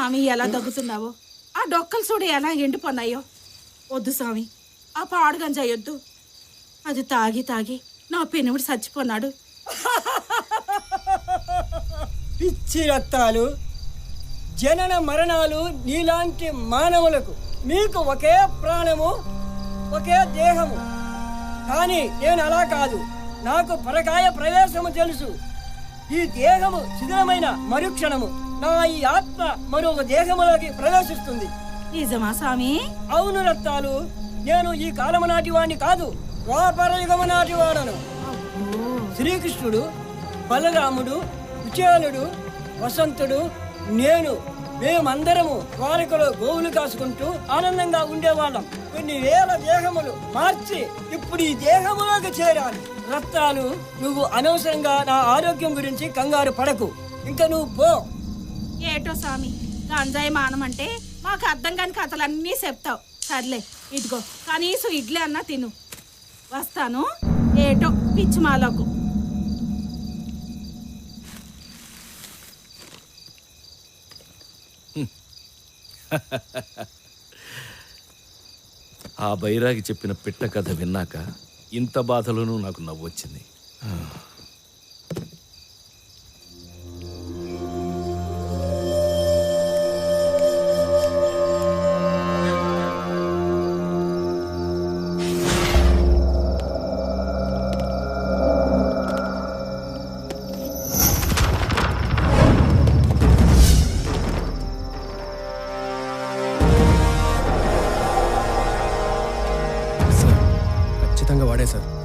స్వామి ఎలా దగ్గుతున్నావో ఆ డొక్కలు చూడు ఎలా ఎండిపోన్నాయో? వద్దు స్వామి ఆ పాడుగం చేయొద్దు అది తాగి తాగి నా పెనుముడు చచ్చిపోన్నాడు. పిచ్చి రక్తాలు జనన మరణాలు నీలాంటి మానవులకు మీకు ఒకే ప్రాణము ఒకే దేహము. కానీ నేను అలా కాదు. నాకు పరకాయ ప్రవేశము తెలుసు. ఈ దేహము శిథిలమైన మరుక్షణము. నా ఈ ఆత్మ మరొక దేహములోకి ప్రవేశిస్తుంది. నిజమా స్వామి? అవును రక్తాలు. నేను ఈ కాలము నాటి వాణ్ణి కాదు ద్వాపర యుగము నాటి వాడను. శ్రీకృష్ణుడు బలరాముడు కుచేలుడు వసంతుడు నేను మేమందరము ద్వారకలో గోవులు కాసుకుంటూ ఆనందంగా ఉండేవాళ్ళం. కొన్ని వేల దేహములు మార్చి ఇప్పుడు ఈ దేహములోకి చేరాను రక్తాలు నువ్వు అనవసరంగా నా ఆరోగ్యం గురించి కంగారు పడకు. ఇంకా నువ్వు పో. ఏటో స్వామి గంజాయి మానమంటే మాకు అర్థం కాని కథలన్నీ చెప్తావు. సర్లే ఇదిగో కనీసం ఇడ్లీ అన్నా తిను. వస్తాను. ఏటో పిచ్చి మాలకు. ఆ బైరాగి చెప్పిన పిట్ట కథ విన్నాక ఇంత బాధలోనూ నాకు నవ్వొచ్చింది. ఖచ్చితంగా వాడే sir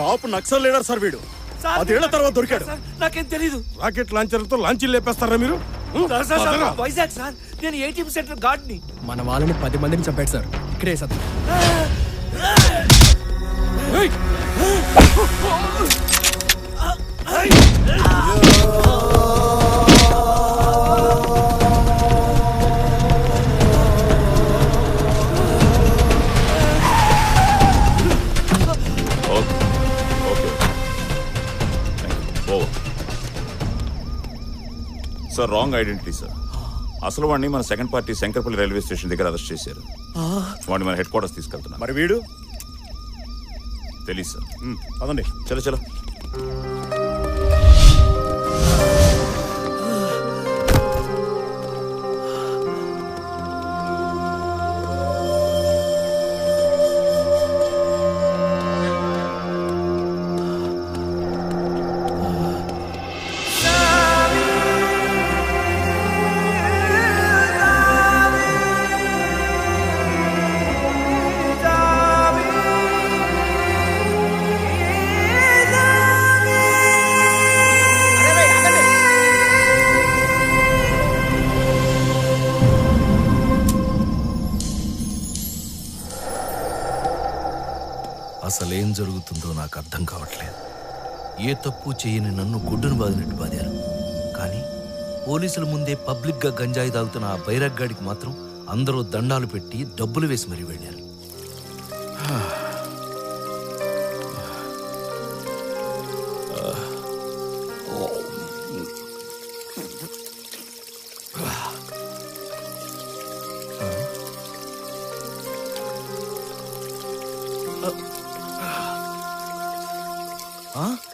top Naxal leader sir వీడు. పదేళ్ళ తర్వాత దొరికాడు. నాకేం తెలీదు. రాకెట్ లాంచర్లతో లాంచీలు లేపేస్తారా మీరు. వైజాగ్ సార్. నేను ఏటీఎం సెంటర్ గార్డ్ని మన వాళ్ళని పది మందిని చంపాడు సార్. ఇక్కడే సార్ రాంగ్ ఐడెంటిటీ సార్ అసలు వాడిని మన second party Shankarpally railway station దగ్గర అరెస్ట్ చేశారు. వాడిని మన హెడ్ క్వార్టర్స్ తీసుకెళ్తున్నాం మరి వీడు? తెలీదు సార్ చలో చలో. నాకు అర్థం కావట్లేదు. ఏ తప్పు చేయని నన్ను గుడ్డును బాదినట్టు బాదారు. కానీ పోలీసుల ముందే పబ్లిక్గా గంజాయి తాగుతున్న ఆ బైరగ్గాడికి మాత్రం అందరూ దండాలు పెట్టి డబ్బులు వేసి మరీ వెళ్ళారు. Huh?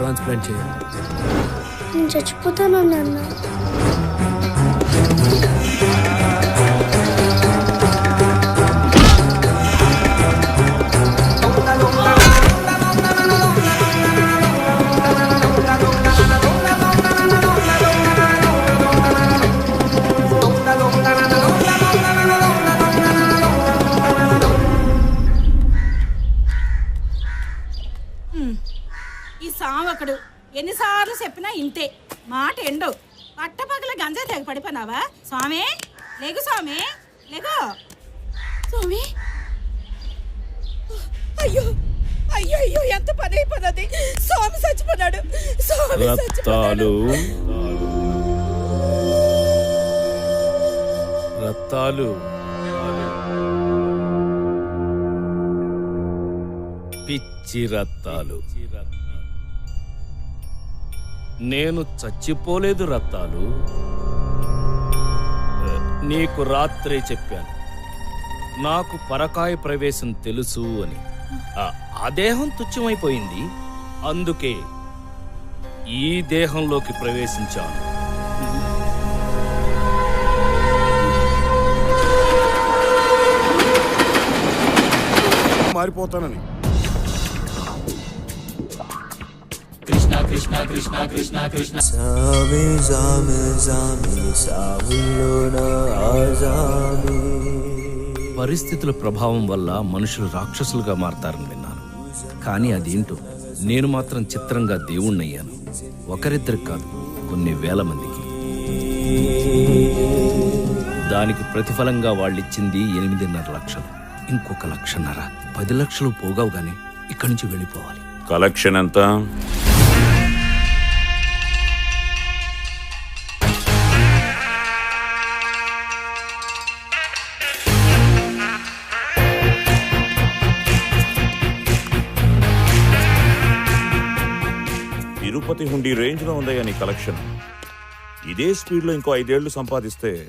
ట్రాన్స్ప్లాంట్ చేయాలి. నేను చచ్చిపోతాను నాన్న ఈ సామకుడు ఎన్నిసార్లు చెప్పినా ఇంతే. మాట ఎండు పట్టపగల గంజా తెగ పడిపోయినావా స్వామి లేగు స్వామి లేగు. స్వామి. అయ్యో అయ్యో అయ్యో ఎంత పని అయిపోయినది స్వామి చచ్చిపోన్నాడు స్వామి రత్తాలు రత్తాలు పిచ్చి రత్తాలు నేను చచ్చిపోలేదు రత్తాలు. నీకు రాత్రే చెప్పాను. నాకు పరకాయ ప్రవేశం తెలుసు అని. ఆ, ఆ దేహం తుచ్చమైపోయింది అందుకే ఈ దేహంలోకి ప్రవేశించాను. మారిపోతానని. సామి సామి సామి సామిలోన ఆజామి. పరిస్థితుల ప్రభావం వల్ల మనుషులు రాక్షసులుగా మారతారని విన్నాను. కానీ అదేంటో నేను మాత్రం చిత్రంగా దేవుణ్ణయ్యాను. ఒకరిద్దరికి కాదు కొన్ని వేల మందికి. దానికి ప్రతిఫలంగా వాళ్ళిచ్చింది ఎనిమిదిన్నర లక్షలు. ఇంకొక లక్షన్నర పది లక్షలు పోగావుగానే ఇక్కడి నుంచి వెళ్ళిపోవాలి. కలెక్షన్ ఎంత? తిరుపతి హుండీ రేంజ్లో ఉందయ్యా నీ కలెక్షన్. ఇదే స్పీడ్లో ఇంకో ఐదేళ్ళు సంపాదిస్తే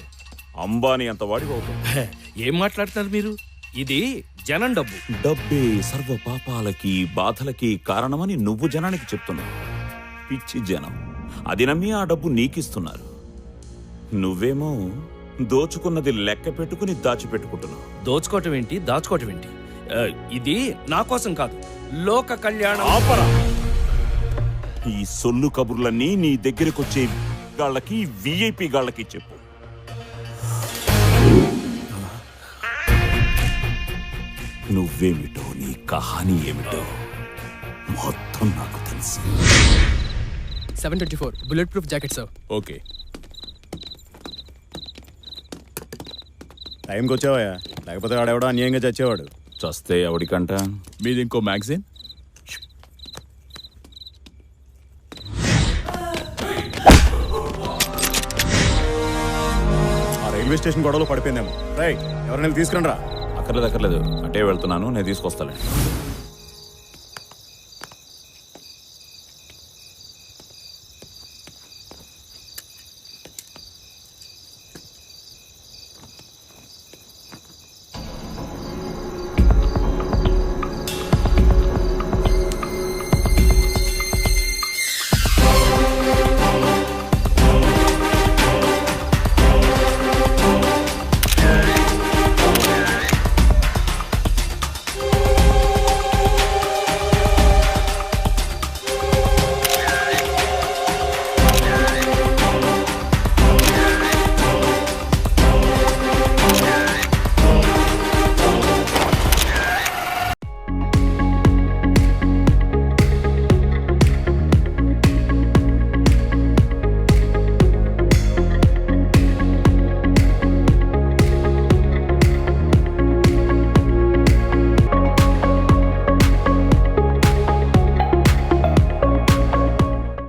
అంబానీ అంత హే, ఏం మాట్లాడుతున్నారు మీరు? ఇది జనం డబ్బు. డబ్బే సర్వ పాపాలకి బాధలకి కారణమని నువ్వు జనానికి చెప్తున్నావు. పిచ్చి జనం. అది నమ్మి ఆ డబ్బు నీకిస్తున్నారు. నువ్వేమో దోచుకున్నది లెక్క పెట్టుకుని దాచిపెట్టుకుంటున్నావు. దోచుకోవటం ఏంటి? దాచుకోవటం ఏంటి? ఇది నా కోసం కాదు. లోక కళ్యాణం. ఆపరా! ఈ సొల్లు కబుర్లన్నీ నీ దగ్గరకొచ్చే గాళ్ళకి విఐపి గాళ్ళకి చెప్పు. నువ్వేమిటో నీ కహాని ఏమిటో మొత్తం నాకు తెలుసు. Seven twenty four bullet proof jacket sir okay. టైంకి వచ్చావా లేకపోతే వాడెవడో అన్యాయంగా చచ్చేవాడు. చస్తే ఎవడికంట? మీది ఇంకో మ్యాగజైన్? రైల్వే స్టేషన్ గొడవలో పడిపోయిందేమో. రైట్ ఎవరైనా తీసుకురండి రా అక్కర్లేదు అక్కర్లేదు. అటే వెళ్తున్నాను నేను తీసుకొస్తాను